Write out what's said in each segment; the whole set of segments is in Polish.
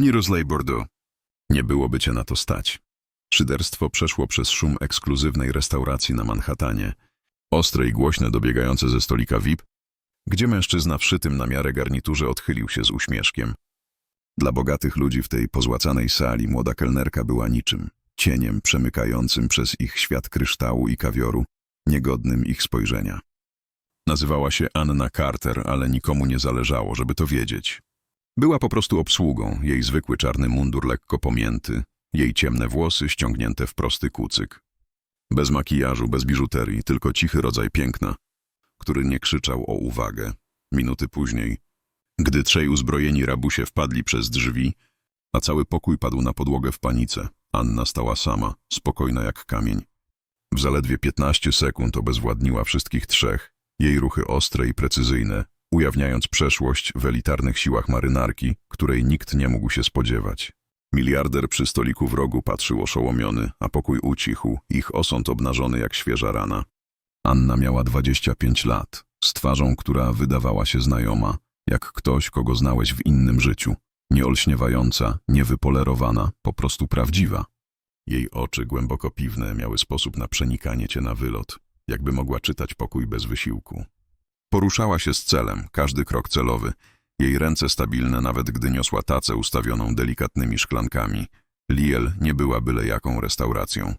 Nie rozlej Bordeaux. Nie byłoby cię na to stać. Szyderstwo przeszło przez szum ekskluzywnej restauracji na Manhattanie, ostre i głośne dobiegające ze stolika VIP, gdzie mężczyzna w szytym na miarę garniturze odchylił się z uśmieszkiem. Dla bogatych ludzi w tej pozłacanej sali młoda kelnerka była niczym, cieniem przemykającym przez ich świat kryształu i kawioru, niegodnym ich spojrzenia. Nazywała się Anna Carter, ale nikomu nie zależało, żeby to wiedzieć. Była po prostu obsługą, jej zwykły czarny mundur lekko pomięty, jej ciemne włosy ściągnięte w prosty kucyk. Bez makijażu, bez biżuterii, tylko cichy rodzaj piękna, który nie krzyczał o uwagę. Minuty później, gdy trzej uzbrojeni rabusie wpadli przez drzwi, a cały pokój padł na podłogę w panice, Anna stała sama, spokojna jak kamień. W zaledwie 15 sekund obezwładniła wszystkich trzech, jej ruchy ostre i precyzyjne, ujawniając przeszłość w elitarnych siłach marynarki, której nikt nie mógł się spodziewać. Miliarder przy stoliku w rogu patrzył oszołomiony, a pokój ucichł, ich osąd obnażony jak świeża rana. Anna miała 25 lat, z twarzą, która wydawała się znajoma, jak ktoś, kogo znałeś w innym życiu. Nieolśniewająca, niewypolerowana, po prostu prawdziwa. Jej oczy głęboko piwne miały sposób na przenikanie cię na wylot, jakby mogła czytać pokój bez wysiłku. Poruszała się z celem, każdy krok celowy, jej ręce stabilne, nawet gdy niosła tacę ustawioną delikatnymi szklankami. Liel nie była byle jaką restauracją.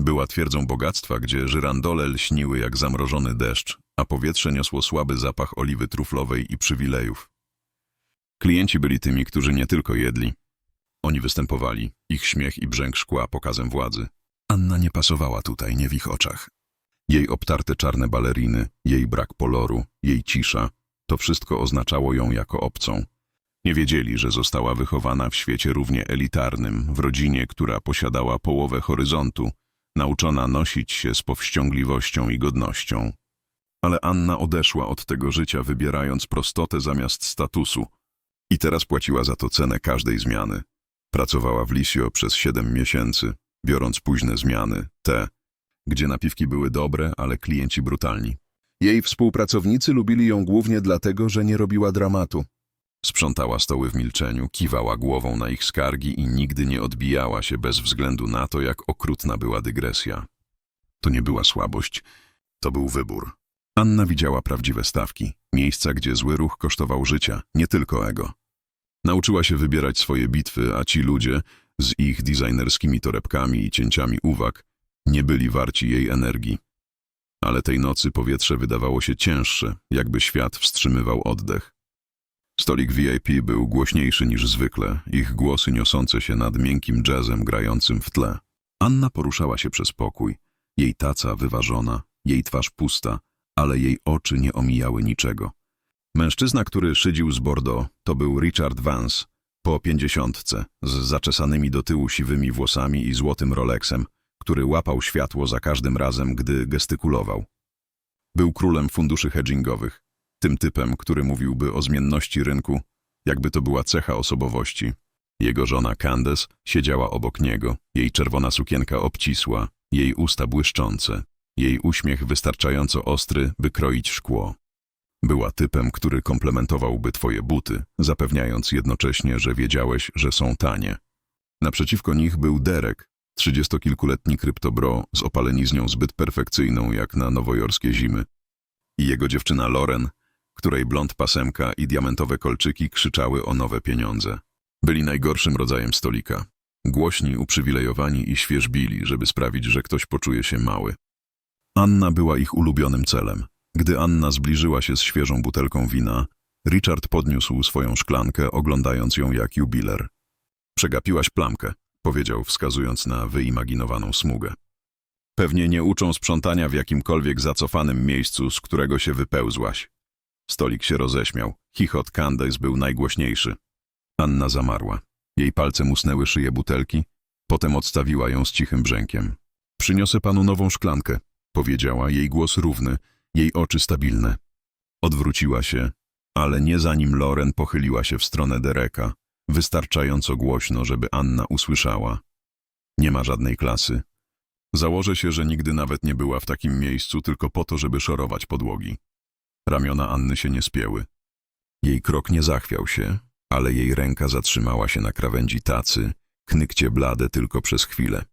Była twierdzą bogactwa, gdzie żyrandole lśniły jak zamrożony deszcz, a powietrze niosło słaby zapach oliwy truflowej i przywilejów. Klienci byli tymi, którzy nie tylko jedli. Oni występowali, ich śmiech i brzęk szkła pokazem władzy. Anna nie pasowała tutaj, nie w ich oczach. Jej obtarte czarne baleriny, jej brak poloru, jej cisza, to wszystko oznaczało ją jako obcą. Nie wiedzieli, że została wychowana w świecie równie elitarnym, w rodzinie, która posiadała połowę horyzontu, nauczona nosić się z powściągliwością i godnością. Ale Anna odeszła od tego życia, wybierając prostotę zamiast statusu. I teraz płaciła za to cenę każdej zmiany. Pracowała w Lisio przez siedem miesięcy, biorąc późne zmiany, te, gdzie napiwki były dobre, ale klienci brutalni. Jej współpracownicy lubili ją głównie dlatego, że nie robiła dramatu. Sprzątała stoły w milczeniu, kiwała głową na ich skargi i nigdy nie odbijała się bez względu na to, jak okrutna była dygresja. To nie była słabość, to był wybór. Anna widziała prawdziwe stawki, miejsca, gdzie zły ruch kosztował życia, nie tylko ego. Nauczyła się wybierać swoje bitwy, a ci ludzie, z ich designerskimi torebkami i cięciami uwag, nie byli warci jej energii. Ale tej nocy powietrze wydawało się cięższe, jakby świat wstrzymywał oddech. Stolik VIP był głośniejszy niż zwykle, ich głosy niosące się nad miękkim jazzem grającym w tle. Anna poruszała się przez pokój, jej taca wyważona, jej twarz pusta, ale jej oczy nie omijały niczego. Mężczyzna, który szydził z Bordeaux, to był Richard Vance, po pięćdziesiątce, z zaczesanymi do tyłu siwymi włosami i złotym Rolexem, który łapał światło za każdym razem, gdy gestykulował. Był królem funduszy hedgingowych, tym typem, który mówiłby o zmienności rynku, jakby to była cecha osobowości. Jego żona Candace siedziała obok niego, jej czerwona sukienka obcisła, jej usta błyszczące, jej uśmiech wystarczająco ostry, by kroić szkło. Była typem, który komplementowałby twoje buty, zapewniając jednocześnie, że wiedziałeś, że są tanie. Naprzeciwko nich był Derek, trzydziestokilkuletni kryptobro z opaleniznią zbyt perfekcyjną jak na nowojorskie zimy. I jego dziewczyna Loren, której blond pasemka i diamentowe kolczyki krzyczały o nowe pieniądze. Byli najgorszym rodzajem stolika. Głośni, uprzywilejowani i świeżbili, żeby sprawić, że ktoś poczuje się mały. Anna była ich ulubionym celem. Gdy Anna zbliżyła się z świeżą butelką wina, Richard podniósł swoją szklankę, oglądając ją jak jubiler. Przegapiłaś plamkę, powiedział, wskazując na wyimaginowaną smugę. Pewnie nie uczą sprzątania w jakimkolwiek zacofanym miejscu, z którego się wypełzłaś. Stolik się roześmiał. Chichot Candace był najgłośniejszy. Anna zamarła. Jej palce musnęły szyję butelki, potem odstawiła ją z cichym brzękiem. Przyniosę panu nową szklankę, powiedziała, jej głos równy, jej oczy stabilne. Odwróciła się, ale nie zanim Loren pochyliła się w stronę Dereka, wystarczająco głośno, żeby Anna usłyszała. Nie ma żadnej klasy. Założę się, że nigdy nawet nie była w takim miejscu tylko po to, żeby szorować podłogi. Ramiona Anny się nie spięły. Jej krok nie zachwiał się, ale jej ręka zatrzymała się na krawędzi tacy, knykcie blade tylko przez chwilę.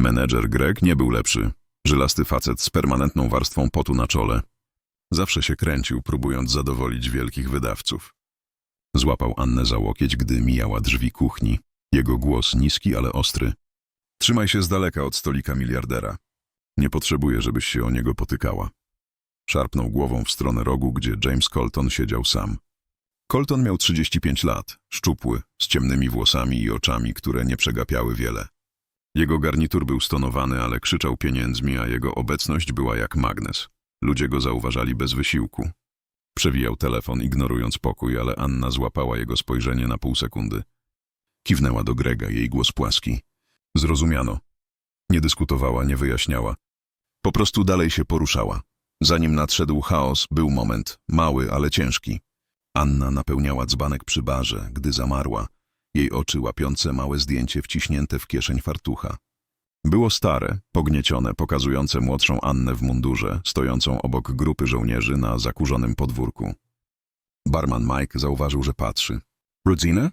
Menedżer Greg nie był lepszy. Żylasty facet z permanentną warstwą potu na czole. Zawsze się kręcił, próbując zadowolić wielkich wydawców. Złapał Annę za łokieć, gdy mijała drzwi kuchni. Jego głos niski, ale ostry. Trzymaj się z daleka od stolika miliardera. Nie potrzebuję, żebyś się o niego potykała. Szarpnął głową w stronę rogu, gdzie James Colton siedział sam. Colton miał 35 lat, szczupły, z ciemnymi włosami i oczami, które nie przegapiały wiele. Jego garnitur był stonowany, ale krzyczał pieniędzmi, a jego obecność była jak magnes. Ludzie go zauważali bez wysiłku. Przewijał telefon, ignorując pokój, ale Anna złapała jego spojrzenie na pół sekundy. Kiwnęła do Grega, jej głos płaski. Zrozumiano. Nie dyskutowała, nie wyjaśniała. Po prostu dalej się poruszała. Zanim nadszedł chaos, był moment, mały, ale ciężki. Anna napełniała dzbanek przy barze, gdy zamarła, jej oczy łapiące małe zdjęcie wciśnięte w kieszeń fartucha. Było stare, pogniecione, pokazujące młodszą Annę w mundurze, stojącą obok grupy żołnierzy na zakurzonym podwórku. Barman Mike zauważył, że patrzy. Rodzinę?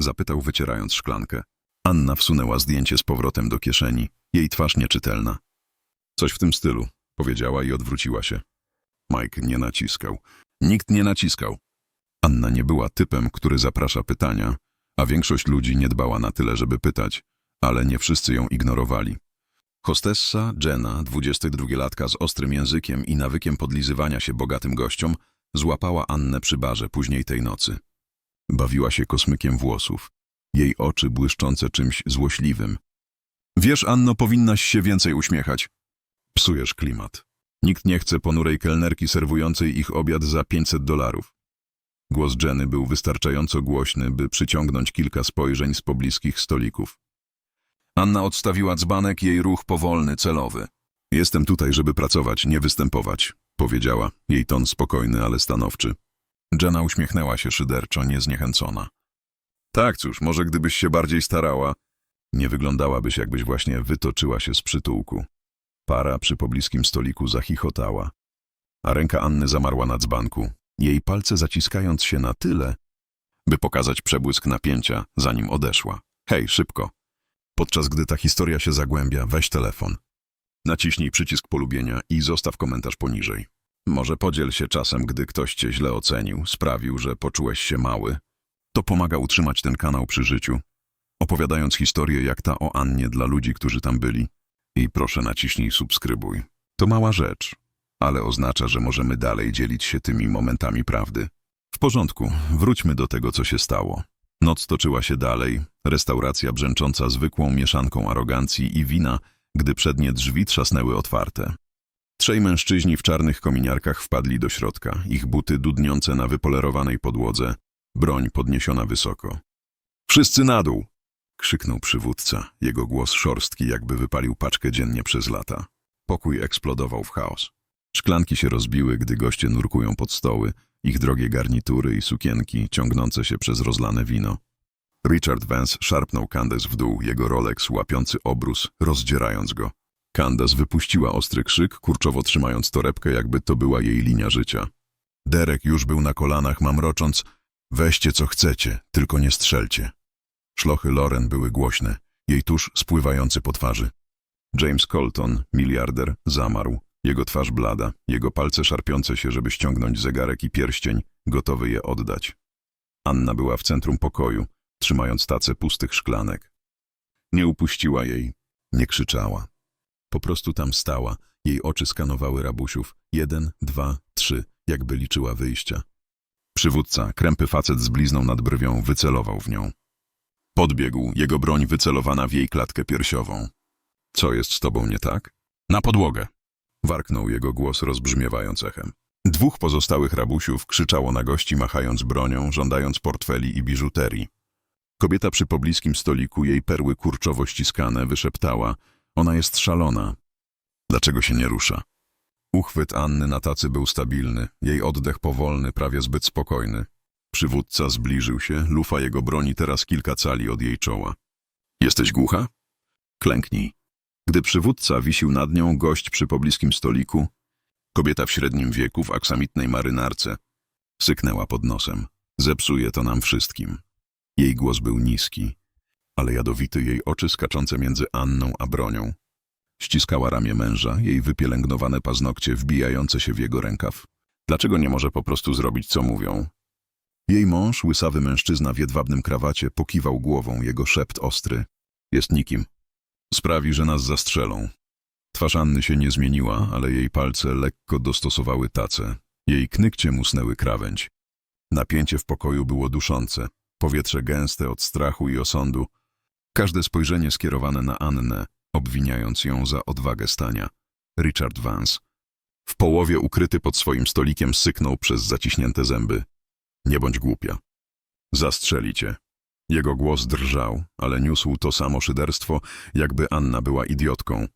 Zapytał, wycierając szklankę. Anna wsunęła zdjęcie z powrotem do kieszeni, jej twarz nieczytelna. Coś w tym stylu, powiedziała i odwróciła się. Mike nie naciskał. Nikt nie naciskał. Anna nie była typem, który zaprasza pytania, a większość ludzi nie dbała na tyle, żeby pytać, ale nie wszyscy ją ignorowali. Hostessa Jenna, 22-latka z ostrym językiem i nawykiem podlizywania się bogatym gościom, złapała Annę przy barze później tej nocy. Bawiła się kosmykiem włosów, jej oczy błyszczące czymś złośliwym. Wiesz, Anno, powinnaś się więcej uśmiechać. Psujesz klimat. Nikt nie chce ponurej kelnerki serwującej ich obiad za 500 dolarów. Głos Jenny był wystarczająco głośny, by przyciągnąć kilka spojrzeń z pobliskich stolików. Anna odstawiła dzbanek, jej ruch powolny, celowy. Jestem tutaj, żeby pracować, nie występować, powiedziała, jej ton spokojny, ale stanowczy. Jenna uśmiechnęła się szyderczo, niezniechęcona. Tak, cóż, może gdybyś się bardziej starała, nie wyglądałabyś, jakbyś właśnie wytoczyła się z przytułku. Para przy pobliskim stoliku zachichotała, a ręka Anny zamarła na dzbanku, jej palce zaciskając się na tyle, by pokazać przebłysk napięcia, zanim odeszła. Hej, szybko! Podczas gdy ta historia się zagłębia, weź telefon. Naciśnij przycisk polubienia i zostaw komentarz poniżej. Może podziel się czasem, gdy ktoś cię źle ocenił, sprawił, że poczułeś się mały. To pomaga utrzymać ten kanał przy życiu, opowiadając historię jak ta o Annie dla ludzi, którzy tam byli. I proszę naciśnij subskrybuj. To mała rzecz, ale oznacza, że możemy dalej dzielić się tymi momentami prawdy. W porządku, wróćmy do tego, co się stało. Noc toczyła się dalej, restauracja brzęcząca zwykłą mieszanką arogancji i wina, gdy przednie drzwi trzasnęły otwarte. Trzej mężczyźni w czarnych kominiarkach wpadli do środka, ich buty dudniące na wypolerowanej podłodze, broń podniesiona wysoko. Wszyscy na dół! krzyknął przywódca, jego głos szorstki, jakby wypalił paczkę dziennie przez lata. Pokój eksplodował w chaos. Szklanki się rozbiły, gdy goście nurkują pod stoły, ich drogie garnitury i sukienki ciągnące się przez rozlane wino. Richard Vance szarpnął Candace w dół, jego Rolex łapiący obrus, rozdzierając go. Candace wypuściła ostry krzyk, kurczowo trzymając torebkę, jakby to była jej linia życia. Derek już był na kolanach, mamrocząc Weźcie co chcecie, tylko nie strzelcie. Szlochy Loren były głośne, jej tusz spływający po twarzy. James Colton, miliarder, zamarł. Jego twarz blada, jego palce szarpiące się, żeby ściągnąć zegarek i pierścień, gotowy je oddać. Anna była w centrum pokoju, trzymając tacę pustych szklanek. Nie upuściła jej, nie krzyczała. Po prostu tam stała, jej oczy skanowały rabusiów. Jeden, dwa, trzy, jakby liczyła wyjścia. Przywódca, krępy facet z blizną nad brwią, wycelował w nią. Podbiegł, jego broń wycelowana w jej klatkę piersiową. Co jest z tobą nie tak? Na podłogę! Warknął jego głos rozbrzmiewając echem. Dwóch pozostałych rabusiów krzyczało na gości, machając bronią, żądając portfeli i biżuterii. Kobieta przy pobliskim stoliku, jej perły kurczowo ściskane, wyszeptała – ona jest szalona. Dlaczego się nie rusza? Uchwyt Anny na tacy był stabilny, jej oddech powolny, prawie zbyt spokojny. Przywódca zbliżył się, lufa jego broni teraz kilka cali od jej czoła. Jesteś głucha? Klęknij. Gdy przywódca wisił nad nią, gość przy pobliskim stoliku, kobieta w średnim wieku w aksamitnej marynarce, syknęła pod nosem. Zepsuje to nam wszystkim. Jej głos był niski, ale jadowity jej oczy skaczące między Anną a bronią. Ściskała ramię męża, jej wypielęgnowane paznokcie wbijające się w jego rękaw. Dlaczego nie może po prostu zrobić, co mówią? Jej mąż, łysawy mężczyzna w jedwabnym krawacie, pokiwał głową, jego szept ostry. Jest nikim. Sprawi, że nas zastrzelą. Twarz Anny się nie zmieniła, ale jej palce lekko dostosowały tacę. Jej knykcie musnęły krawędź. Napięcie w pokoju było duszące, powietrze gęste od strachu i osądu. Każde spojrzenie skierowane na Annę, obwiniając ją za odwagę stania. Richard Vance. W połowie ukryty pod swoim stolikiem syknął przez zaciśnięte zęby. Nie bądź głupia. Zastrzeli cię. Jego głos drżał, ale niósł to samo szyderstwo, jakby Anna była idiotką.